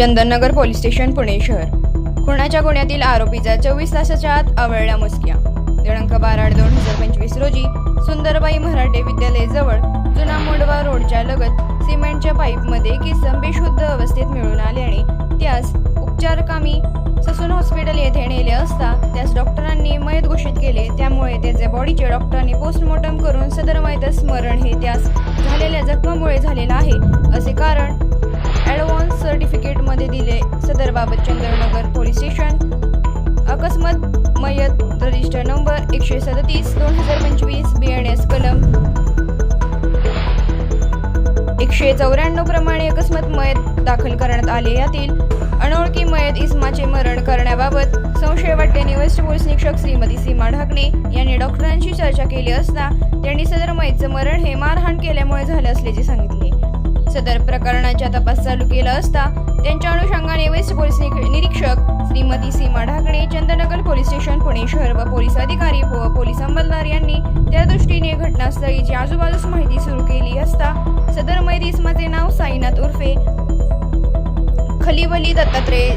Chandannagar police station Pune शहर. खुनाच्या गुन्ह्यातील आरोपीचा चोवीस तासाच्या आत आवळल्या मुसक्या. दिनांक बारा आठ दोन हजार पंचवीस रोजी सुंदरबाई मराठे विद्यालयाजवळ जुना मोंडवा रोडच्या लगत सिमेंटच्या पाईपमध्ये किसम बेशुद्ध अवस्थेत मिळून आल्याने त्यास उपचारकामी ससून हॉस्पिटल येथे नेले असता त्यास डॉक्टरांनी मयत घोषित केले. त्यामुळे त्याचे बॉडीचे डॉक्टरांनी पोस्टमॉर्टम करून सदर मयतस स्मरण हे त्यास झालेल्या जखमामुळे झालेलं आहे. असे कारण ॲडव्हान्स सर्टिफिकेटमध्ये दिले. सदरबाबत चंद्रनगर पोलीस स्टेशन. अकस्मात मयत रजिस्टर नंबर एकशे सदतीस दोन हजार पंचवीस बी एन एस कलम एकशे चौऱ्याण्णव प्रमाणे अकस्मात मयत दाखल करण्यात आले. यातील अनोळखी मयत इस्माचे मरण करण्याबाबत संशय वाटल्याने वेस्ट पोलीस निरीक्षक श्रीमती सीमा ढाकणे यांनी डॉक्टरांशी चर्चा केली असता त्यांनी सदर मयतचं मरण हे मारहाण केल्यामुळे झालं असल्याचे सांगितले. सदर प्रकरणाचा तपास चालू केला असता त्यांच्या अनुषंगाने वेस्ट पोलीस निरीक्षक श्रीमती सीमा ढाकणे चंदनगर पोलीस स्टेशन पुणे शहर व पोलीस अधिकारी व पोलीस अंमलदार यांनी त्या दृष्टीने घटनास्थळीची आजूबाजूस माहिती सुरू केली असता सदर मयत इस्माचे नाव साईनाथ उर्फे खलिवली दत्तात्रय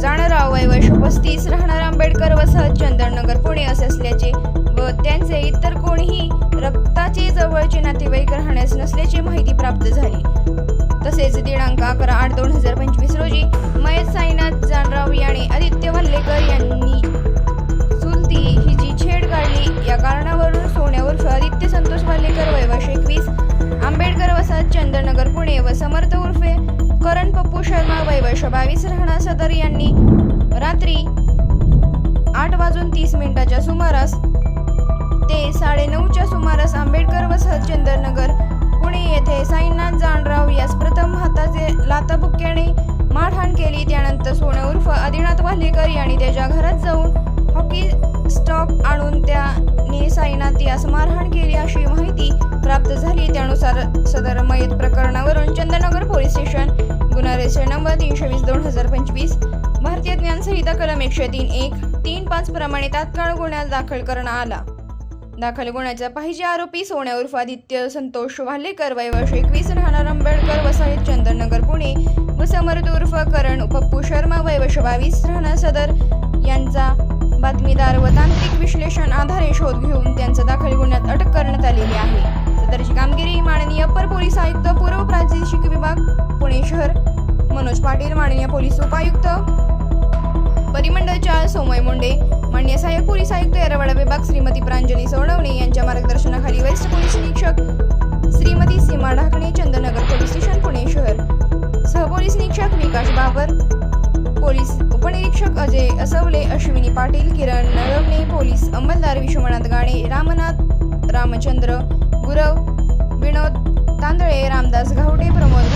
जाणराव वय पस्तीस राहणार आंबेडकर वसाहत चंदननगर पुणे असे असल्याचे व त्यांचे इतर कोणीही रक्ताचे जवळचे नातेवाईक राहण्यास नसल्याची माहिती प्राप्त झाली. तसेच दिनांक अकरा आठ दोन हजार पंचवीस रोजी मयत साईनाथ जानराव याने आदित्य वल्लेकर यांनी चुलती ही जी छेड काढली. या कारणावरून सोन्या उर्फ आदित्य संतोष वाल्लेकर वैवाश एकवीस आंबेडकर वसाहत चंदनगर पुणे व समर्थ उर्फे करण पप्पू शर्मा वय वर्ष बावीस राहणार सदर यांनी रात्री आठ वाजून तीस मिनिटाच्या सुमारास ते साडेनऊच्या सुमारास आंबेडकर व चंदनगर पुणे येथे साईनाथ जानराव यास प्रथम हाताचे लाताबुक्क्याने मारहाण केली. त्यानंतर सोनं उर्फ आदिनाथ वाल्हेकर यांनी त्याच्या घरात जाऊन हॉकी स्टॉक आणून त्याने साईनाथ यास मारहाण केली अशी माहिती प्राप्त झाली. त्यानुसार सदर मयत प्रकरणावरून चंदनगर पोलीस स्टेशन गुन्हा रजिस्टर नंबर तीनशे वीस दोन हजार पंचवीस. भारतीय ज्ञान संहिता कलम एकशे तीन एक तीन पाच प्रमाणे तात्काळ गुन्हा दाखल करण्यात आला. दाखल गुन्ह्याचा पाहिजे आरोपी सोन्या उर्फ आदित्य संतोष वाल्हेकर वय वर्ष एकवीस राहणार आंबेडकर वसाहत चंदननगर पुणे. व समर्थ उर्फ करण पप्पू शर्मा वय वर्ष बावीस राहणार सदर. यांचा बातमीदार व तांत्रिक विश्लेषण आधारे शोध घेऊन त्यांचा दाखल गुन्ह्यात अटक करण्यात आलेली आहे. सदरची कामगिरी माननीय अप्पर पोलीस आयुक्त पूर्व प्रादेशिक विभाग पुणे शहर. मनोज पाटील माननीय पोलीस उपायुक्त परिमंडळच्या सोमय मुंडे मान्य सहाय्यक पोलीस आयुक्त येरवाडा विभाग श्रीमती प्रांजली सोनवणे यांच्या मार्गदर्शनाखाली वेस्ट पोलीस निरीक्षक श्रीमती सीमा ढाकणे चंदनगर पोलीस स्टेशन पुणे शहर. सहपोलीस निरीक्षक विकास बाबर पोलीस उपनिरीक्षक अजय असवले अश्विनी पाटील किरण नरवणे पोलीस अंमलदार विश्वनाथ गाणे रामनाथ रामचंद्र गुरव विनोद तांदळे रामदास घावटे प्रमोद